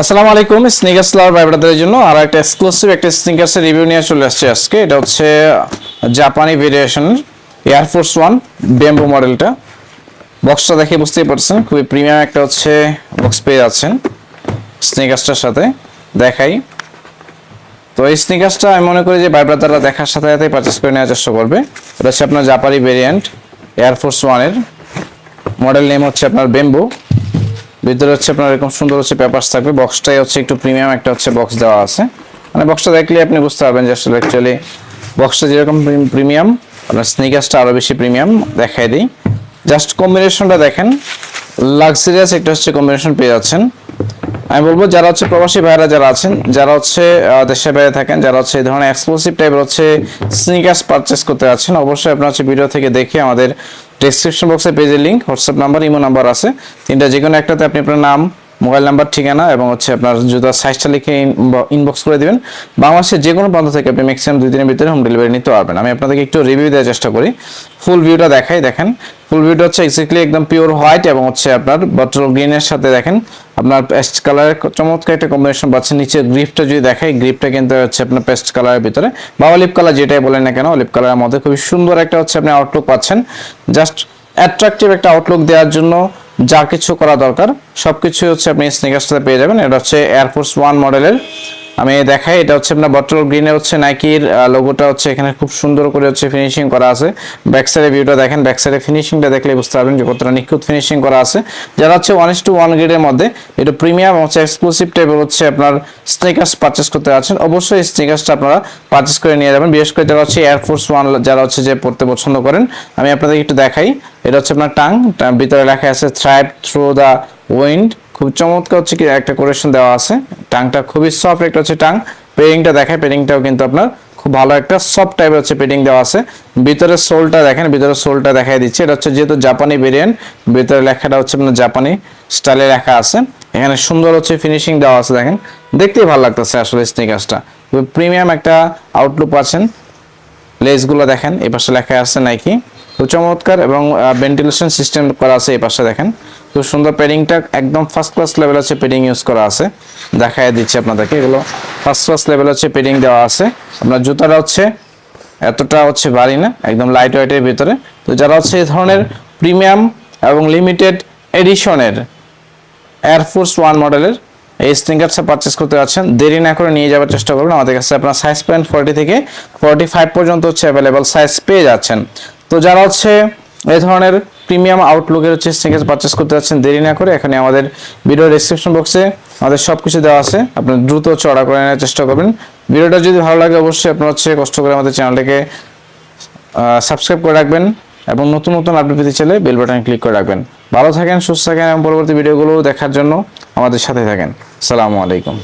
আসসালামু আলাইকুম স্নিকার্স লাভার ভাই ব্রাদারের জন্য আর একটা এক্সক্লুসিভ একটা স্নিকার্সের রিভিউ নিয়ে চলে আসছে আজকে। এটা হচ্ছে জাপানি ভেরিয়েশন এয়ারফোর্স ওয়ান বেম্বো মডেলটা বক্সটা দেখে বুঝতেই পারছেন, খুবই প্রিমিয়াম একটা হচ্ছে বক্স পেয়ে যাচ্ছেন স্নিকার্সটার সাথে, দেখাই। তো এই স্নিকার্সটা আমি মনে করি যে ভাই ব্রাদাররা দেখার সাথে সাথে পারচেস করে নেওয়ার চেষ্টা করবে। এটা হচ্ছে আপনার জাপানি ভেরিয়েন্ট এয়ারফোর্স ওয়ানের মডেল নেম হচ্ছে আপনার বেম্বো ভিতরে হচ্ছে আপনার এরকম সুন্দর হচ্ছে পেপারস থাকবে। বক্সটাই হচ্ছে একটু প্রিমিয়াম একটা হচ্ছে বক্স দেওয়া আছে। মানে বক্সটা দেখলে আপনি বুঝতে পারবেন যে আসলে অ্যাকচুয়ালি বক্সটা যেরকম প্রিমিয়াম আপনার স্নিকার্সটা আরও বেশি প্রিমিয়াম দেখাই দিই। জাস্ট কম্বিনেশনটা দেখেন। লাক্সারিয়াস একটা হচ্ছে কম্বিনেশন পেয়ে যাচ্ছেন। আমি বলব যারা হচ্ছে প্রবাসী ভাইরা যারা আছেন, যারা হচ্ছে দেশের বাইরে থাকেন, যারা হচ্ছে এই ধরনের এক্সক্লুসিভ টাইপের হচ্ছে স্নিকার্স পারচেস করতে যাচ্ছেন, অবশ্যই আপনার হচ্ছে ভিডিও থেকে দেখে আমাদের ডেসক্রিপশন বক্সে পেজের link WhatsApp number imo number আছে। তিনটা যে কোনো একটাতে আপনি আপনার নাম মোবাইল নাম্বার, ঠিকানা এবং হচ্ছে আপনার জুতার সাইজটা লিখে ইনবক্স করে দিবেন। বাংলাদেশের যে কোনো প্রান্ত থেকে আপনি ম্যাক্সিমাম দুই দিনের ভিতরে হোম ডেলিভারি নিতে পারবেন। আমি আপনাদেরকে একটু রিভিউ দেওয়ার চেষ্টা করি। ফুল ভিউটা দেখাই, দেখেন। ফুল ভিউটা হচ্ছে এক্স্যাক্টলি একদম পিওর হোয়াইট এবং হচ্ছে আপনার বটল গ্রিনের সাথে দেখেন। আপনার পেস্ট কালারের চমৎকার একটা কম্বিনেশন পাচ্ছেন। নিচে গ্রিপটা যদি দেখাই গ্রিপটা কিন্তু হচ্ছে আপনার পেস্ট কালারের ভিতরে। বা অলিভ কালার যেটাই বলেন না কেন অলিভ কালারের মধ্যে খুবই সুন্দর একটা হচ্ছে আপনি আউটলুক পাচ্ছেন। জাস্ট অ্যাট্রাকটিভ একটা আউটলুক দেওয়ার জন্য যা কিছু করা দরকার সবকিছু হচ্ছে আপনি স্নিকার্সটাতে পেয়ে যাবেন। এটা হচ্ছে এয়ারফোর্স ওয়ান মডেলের আমি দেখাই, এটা হচ্ছে আপনার বটল গ্রিনে হচ্ছে নাইকির লোগোটা হচ্ছে এখানে খুব সুন্দর করে হচ্ছে ফিনিশিং করা আছে। ব্যাক সাইডে ভিউটা দেখেন ব্যাক সাইডে ফিনিশিংটা দেখলে বুঝতে পারবেন যে কতটা নিখুঁত ফিনিশিং করা আছে। যারা হচ্ছে ওয়ান টু ওয়ান গ্রেডের মধ্যে, এটা প্রিমিয়াম হচ্ছে এক্সক্লুসিভ টাইপের হচ্ছে আপনার স্নিকার্স পারচেস করতে আছেন অবশ্যই স্নিকার্সটা আপনারা পারচেস করে নিয়ে যাবেন। বিশেষ করে যারা হচ্ছে এয়ারফোর্স ওয়ান যারা হচ্ছে যে পড়তে পছন্দ করেন, আমি আপনাদের একটু দেখাই। এটা হচ্ছে আপনার টাং ভিতরে লেখা আছে থ্রাইভ থ্রু দ্য উইন্ড খুব চমৎকার হচ্ছে কি একটা কোরেশন দেওয়া আছে। টাংটা খুবই সফট একটা হচ্ছে টাং। পেডিংটা দেখায় পেডিংটাও কিন্তু আপনার খুব ভালো একটা সফট টাইপের হচ্ছে পেডিং দেওয়া আছে। ভিতরে সোলটা দেখেন ভিতরে সোলটা দেখাই দিচ্ছে। এটা হচ্ছে যেহেতু জাপানি ভেরিয়েন্ট ভিতরে লেখাটা হচ্ছে আপনার জাপানি স্টাইলে লেখা আছে। এখানে সুন্দর হচ্ছে ফিনিশিং দেওয়া আছে, দেখেন। দেখতেই ভালো লাগতেছে আসলে স্নিকার্সটা প্রিমিয়াম একটা আউটলুক পাচ্ছেন। লেসগুলো দেখেন এই পাশে লেখা আছে নাইকি খুব চমৎকার এবং ভেন্টিলেশন সিস্টেম করা আছে এই পাশে দেখেন। খুব সুন্দর পেডিংটা একদম ফার্স্ট ক্লাস লেভেল আছে পেডিং ইউজ করা আছে। দেখাই দিচ্ছি আপনাদেরকে, এগুলো ফার্স্ট ক্লাস লেভেল হচ্ছে পেডিং দেওয়া আছে। আপনার জুতাটা হচ্ছে এতটা হচ্ছে ভারী না, একদম লাইট ওয়েটের ভিতরে। তো যারা হচ্ছে এই ধরনের প্রিমিয়াম এবং লিমিটেড এডিশনের এয়ারফোর্স ওয়ান মডেলের এই স্নিকার্সটা পারচেস করতে যাচ্ছেন, দেরি না করে নিয়ে যাওয়ার চেষ্টা করবেন। আমাদের কাছে আপনার সাইজ প্যান্ট ফর্টি থেকে ফর্টি ফাইভ পর্যন্ত হচ্ছে অ্যাভেলেবল সাইজ পেয়ে যাচ্ছেন। তো যারা হচ্ছে এই ধরনের প্রিমিয়াম আউটলুকের হচ্ছে স্নিকার্স পারচেস করতে যাচ্ছেন, দেরি না করে এখানে আমাদের ভিডিও ডিসক্রিপশন বক্সে আমাদের সব কিছু দেওয়া আছে। আপনি দ্রুত হচ্ছে অর্ডার করে নেওয়ার চেষ্টা করবেন। ভিডিওটা যদি ভালো লাগে অবশ্যই আপনার হচ্ছে কষ্ট করে আমাদের চ্যানেলটাকে সাবস্ক্রাইব করে রাখবেন এবং নতুন নতুন আপডেট পেতে চাইলে বেল বাটন ক্লিক করে রাখবেন। ভালো থাকেন, সুস্থ থাকেন এবং পরবর্তী ভিডিওগুলো দেখার জন্য আমাদের সাথে থাকেন। আসসালামু আলাইকুম।